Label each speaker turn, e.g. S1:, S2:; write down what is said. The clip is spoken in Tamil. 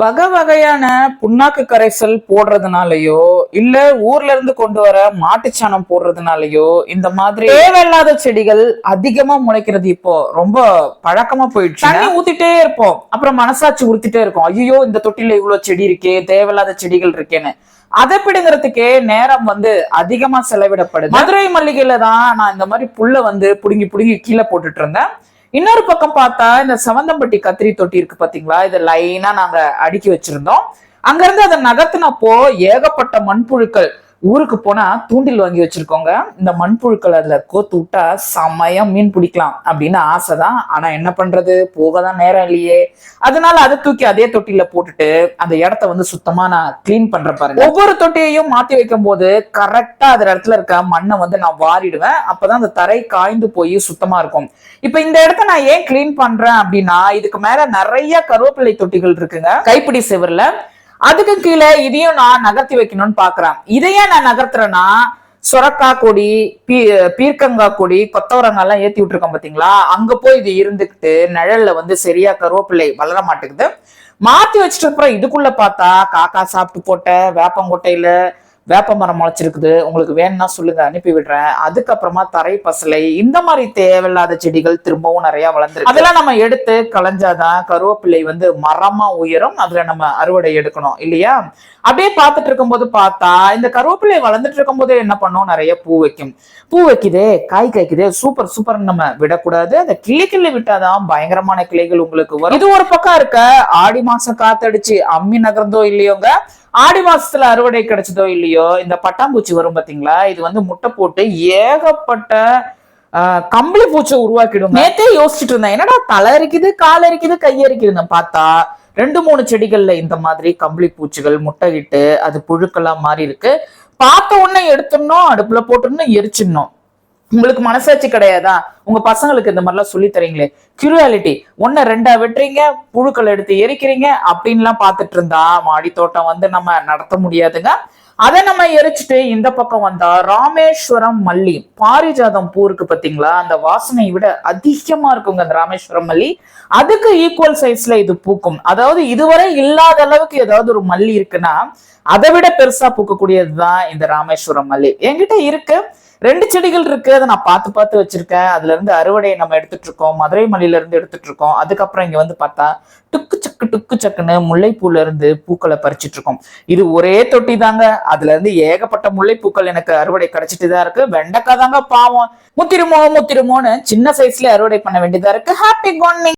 S1: வகை வகையான புண்ணாக்கு கரைசல் போடுறதுனாலயோ இல்ல ஊர்ல இருந்து கொண்டு வர மாட்டுச்சாணம் போடுறதுனாலயோ இந்த மாதிரி தேவையில்லாத செடிகள் அதிகமா முளைக்கிறது இப்போ ரொம்ப பழக்கமா போயிடுச்சு தண்ணி ஊத்திட்டே இருப்போம். அப்புறம் மனசாட்சி உறுத்திட்டே இருக்கும். ஐயோ இந்த தொட்டில இவ்வளவு செடி இருக்கே தேவையில்லாத செடிகள் இருக்கேன்னு. அதை பிடுங்கிறதுக்கே நேரம் வந்து அதிகமா செலவிடப்படுது. மதுரை மல்லிகையில தான் நான் இந்த மாதிரி புல்ல வந்து புடுங்கி புடுங்கி கீழே போட்டுட்டு இருந்தேன். இன்னொரு பக்கம் பார்த்தா இந்த சவந்தம்பட்டி கத்திரி தொட்டி இருக்கு பாத்தீங்களா? இதை லைனா நாங்க அடுக்கி வச்சிருந்தோம். அங்க இருந்து அதை நகர்த்தினப்போ ஏகப்பட்ட மண்புழுக்கள் ஊருக்கு போனா தூண்டில் வாங்கி வச்சிருக்கோங்க. இந்த மண்புழுக்கள் கலர்ல கோத்து விட்டா செமையா மீன் பிடிக்கலாம் அப்படின்னு ஆசைதான். ஆனா என்ன பண்றது? போகதான் நேரம் இல்லையே. அதனால அதை தூக்கி அதே தொட்டில போட்டுட்டு அந்த இடத்த வந்து சுத்தமா நான் க்ளீன் பண்றேன் பாருங்க. ஒவ்வொரு தொட்டியையும் மாத்தி வைக்கும் போது கரெக்டா அந்த இடத்துல இருக்க மண்ணை வந்து நான் வாரிடுவேன். அப்பதான் அந்த தரை காய்ந்து போய் சுத்தமா இருக்கும். இப்ப இந்த இடத்த நான் ஏன் க்ளீன் பண்றேன் அப்படின்னா இதுக்கு மேல நிறைய கருவேப்பிலை தொட்டிகள் இருக்குங்க. கைப்பிடி சிவர்ல அதுக்கு கீழே இதையும் நான் நகர்த்தி வைக்கணும்னு பாக்குறேன். இதையே நான் நகர்த்துறேன்னா சுரக்கா கொடி பீ பீர்க்கங்காய் கொடி கொத்தவரங்காய் எல்லாம் ஏத்தி விட்டுருக்கோம் பாத்தீங்களா? அங்க போய் இது இருந்துக்கிட்டு நிழல்ல வந்து சரியா கருவேப்பிள்ளை வளர மாட்டேங்குது. மாத்தி வச்சிட்ட அப்புறம் இதுக்குள்ள பார்த்தா காக்கா சாப்பிட்டு போட்ட வேப்பங்கொட்டையில வேப்ப மரம் முளைச்சிருக்குது. உங்களுக்கு வேணும்னா சொல்லுங்க அனுப்பி விடுறேன். அதுக்கப்புறமா தரை பசலை இந்த மாதிரி தேவையில்லாத செடிகள் திரும்பவும் நிறைய வளர்ந்துருக்கு. அதெல்லாம் நம்ம எடுத்து களைஞ்சாதான் கருவேப்பிள்ளை வந்து மரமா உயரும் அதுல நம்ம அறுவடை எடுக்கணும் இல்லையா? அப்படியே பார்த்துட்டு இருக்கும்போது பார்த்தா இந்த கருவேப்பிலை வளர்ந்துட்டு இருக்கும்போதே என்ன பண்ணும்? நிறைய பூ வைக்கும். பூ வைக்குதே காய் காய்க்குதே சூப்பர் சூப்பர் நம்ம விடக்கூடாது. அந்த கிளி கிள்ளி விட்டாதான் பயங்கரமான கிளைகள் உங்களுக்கு வரும். இது ஒரு பக்கம் இருக்க ஆடி மாசம் காத்தடிச்சு அம்மி நகர்ந்தோ இல்லையோங்க? ஆடி மாசத்துல அறுவடை கிடைச்சதோ இல்லையோ? இந்த பட்டாம்பூச்சி வரும் பாத்தீங்களா? இது வந்து முட்டை போட்டு ஏகப்பட்ட கம்பளி பூச்சை உருவாக்கிடும். நேத்தே யோசிச்சுட்டு இருந்தேன் என்னடா தலை இருக்குது கால் இருக்குது கை இருக்குதுன்னு பார்த்தா ரெண்டு மூணு செடிகள்ல இந்த மாதிரி கம்பளி பூச்சிகள் முட்டையிட்டு அது புழுக்கெல்லாம் மாறி இருக்கு. பார்த்த உடனே எடுத்துடணும் அடுப்புல போட்டுடணும் எரிச்சிடணும். உங்களுக்கு மனசாட்சி கிடையாதா? உங்க பசங்களுக்கு இந்த மாதிரிலாம் சொல்லி தரீங்களே. கியூரியாலிட்டி ஒன்ன ரெண்டா வெட்டுறீங்க புழுக்கள் எடுத்து எரிக்கிறீங்க அப்படின்லாம் பார்த்துட்டு இருந்தா மாடி தோட்டம் வந்து நம்ம நடத்த முடியாதுங்க. அதை நம்ம எரிச்சிட்டு இந்த பக்கம் வந்தா ராமேஸ்வரம் மல்லி பாரிஜாதம் பூ இருக்கு பாத்தீங்களா? அந்த வாசனை விட அதிகமா இருக்குங்க அந்த ராமேஸ்வரம் மல்லி. அதுக்கு ஈக்குவல் சைஸ்ல இது பூக்கும். அதாவது இதுவரை இல்லாத அளவுக்கு ஏதாவது ஒரு மல்லி இருக்குன்னா அதை விட பெருசா பூக்கக்கூடியதுதான் இந்த ராமேஸ்வரம் மல்லி. என்கிட்ட இருக்கு. ரெண்டு செடிகள் இருக்கு. அதை நான் பார்த்து பார்த்து வச்சிருக்கேன். அதுல இருந்து அறுவடையை நம்ம எடுத்துட்டு இருக்கோம். மதுரை மலையில இருந்து எடுத்துட்டு இருக்கோம். அதுக்கப்புறம் இங்க வந்து பார்த்தா டுக்கு சக்கு டுக்கு சக்குன்னு முல்லைப்பூல இருந்து பூக்களை பறிச்சிட்டு இருக்கோம். இது ஒரே தொட்டி தாங்க. அதுல இருந்து ஏகப்பட்ட முல்லைப்பூக்கள் எனக்கு அறுவடை கிடைச்சிட்டு தான் இருக்கு. வெண்டைக்காய் தாங்க பாவம். முத்திருமோ முத்திருமோன்னு சின்ன சைஸ்ல அறுவடை பண்ண வேண்டியதா இருக்கு. Happy Corning